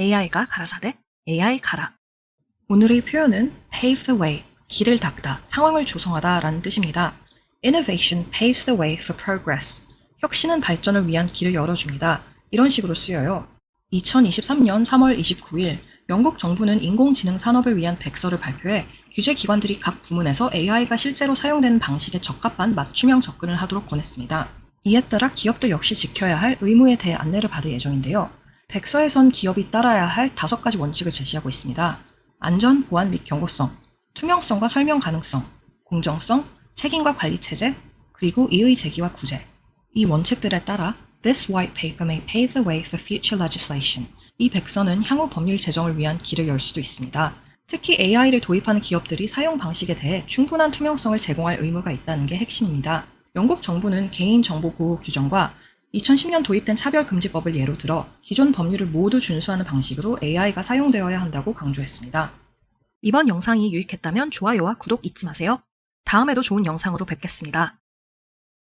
AI가 가라사대 AI 가라. 오늘의 표현은 pave the way, 길을 닦다, 상황을 조성하다 라는 뜻입니다. Innovation paves the way for progress. 혁신은 발전을 위한 길을 열어줍니다. 이런 식으로 쓰여요. 2023년 3월 29일 영국 정부는 인공지능 산업을 위한 백서를 발표해 규제 기관들이 각 부문에서 AI가 실제로 사용되는 방식에 적합한 맞춤형 접근을 하도록 권했습니다. 이에 따라 기업들 역시 지켜야 할 의무에 대해 안내를 받을 예정인데요. 백서에선 기업이 따라야 할 다섯 가지 원칙을 제시하고 있습니다. 안전, 보안 및 경고성, 투명성과 설명 가능성, 공정성, 책임과 관리 체제, 그리고 이의 제기와 구제. 이 원칙들에 따라 This white paper may pave the way for future legislation. 이 백서는 향후 법률 제정을 위한 길을 열 수도 있습니다. 특히 AI를 도입하는 기업들이 사용 방식에 대해 충분한 투명성을 제공할 의무가 있다는 게 핵심입니다. 영국 정부는 개인정보 보호 규정과 2010년 도입된 차별금지법을 예로 들어 기존 법률을 모두 준수하는 방식으로 AI가 사용되어야 한다고 강조했습니다. 이번 영상이 유익했다면 좋아요와 구독 잊지 마세요. 다음에도 좋은 영상으로 뵙겠습니다.